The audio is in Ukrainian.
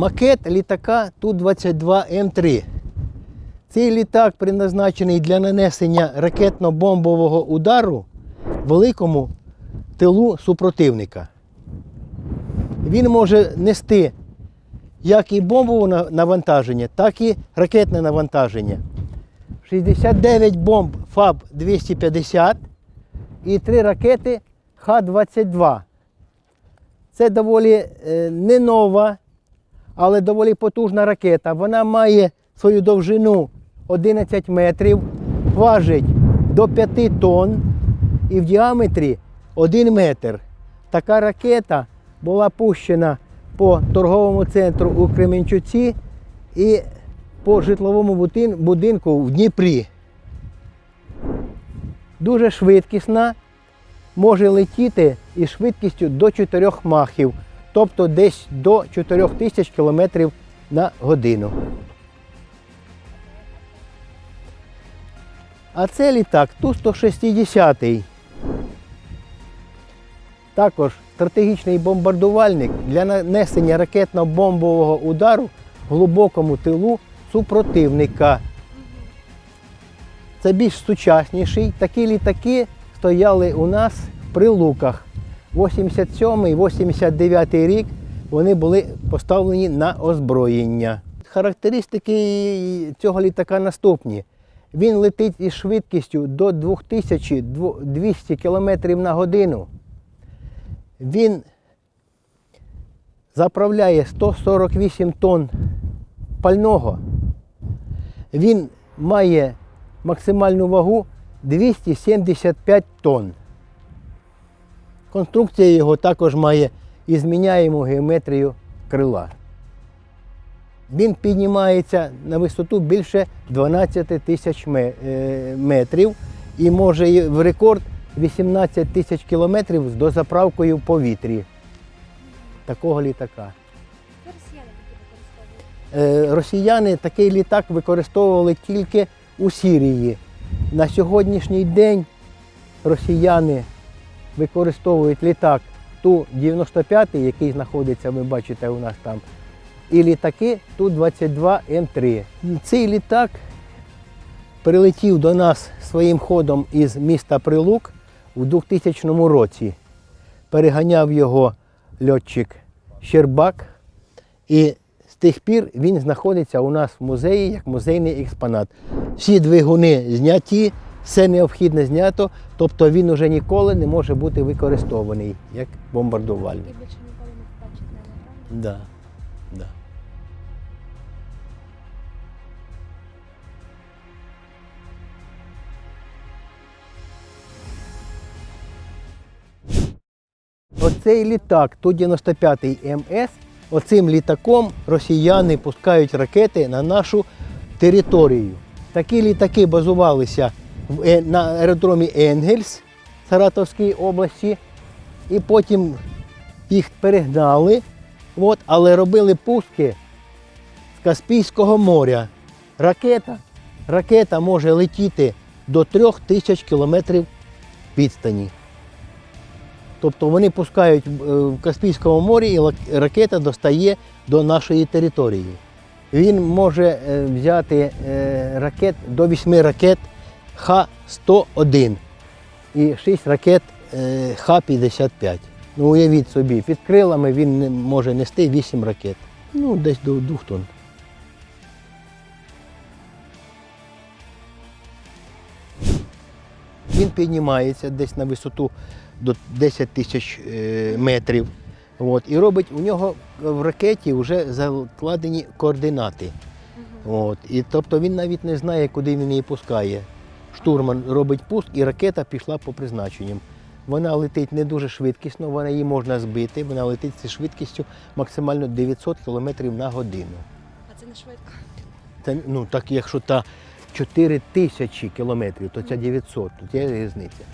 макет літака Ту-22М3. Цей літак призначений для нанесення ракетно-бомбового удару великому тилу супротивника. Він може нести як і бомбове навантаження, так і ракетне навантаження. 69 бомб ФАБ-250 і 3 ракети Х-22. Це доволі е, не нова, але доволі потужна ракета. Вона має свою довжину 11 метрів, важить до 5 тонн і в діаметрі 1 метр. Така ракета була пущена по торговому центру у Кременчуці і по житловому будинку в Дніпрі. Дуже швидкісна, може летіти із швидкістю до 4 махів, тобто десь до 4 тисяч кілометрів на годину. А це літак Ту-160. Також стратегічний бомбардувальник для нанесення ракетно-бомбового удару в глибокому тилу супротивника. Це більш сучасніший. Такі літаки стояли у нас в прилуках. 87-89 рік вони були поставлені на озброєння. Характеристики цього літака наступні. Він летить із швидкістю до 2200 км на годину. Він заправляє 148 тонн пального. Він має максимальну вагу 275 тонн. Конструкція його також має і зміняємо геометрію крила. Він піднімається на висоту більше 12 тисяч е, метрів і може в рекорд 18 тисяч кілометрів з дозаправкою в повітрі. Такого літака. Е, Росіяни такий літак використовували тільки у Сірії. На сьогоднішній день росіяни використовують літак Ту-95, який знаходиться, ви бачите, у нас там, і літаки Ту-22М3. Цей літак прилетів до нас своїм ходом із міста Прилук у 2000 році. Переганяв його льотчик Щербак. І з тих пір він знаходиться у нас в музеї як музейний експонат. Всі двигуни зняті, все необхідне знято, тобто він уже ніколи не може бути використований як бомбардувальник. І більше ніколи не побачить небо, правда? Да. Да. Оцей літак Ту-95 МС, оцим літаком росіяни пускають ракети на нашу територію. Такі літаки базувалися на аеродромі Енгельс Саратовській області, і потім їх перегнали, от, але робили пуски з Каспійського моря. Ракета, ракета може летіти до трьох тисяч кілометрів відстані. Тобто вони пускають е, в Каспійському морі і ракета достає до нашої території. Він може е, взяти е, ракет до 8 ракет Х-101 і 6 ракет е, Х-55. Ну, уявіть собі, під крилами він може нести 8 ракет. Ну, десь до 2 тонн. Він піднімається десь на висоту до 10 тисяч е, метрів. От, і робить у нього в ракеті вже закладені координати. От, і тобто він навіть не знає, куди він її пускає. Штурман робить пуск, і ракета пішла по призначенням. Вона летить не дуже швидкісно, вона її можна збити, вона летить зі швидкістю максимально 900 км на годину. А це не швидко. Це, ну, так якщо та 4 тисячі кілометрів, то ця 900, тут є різниця.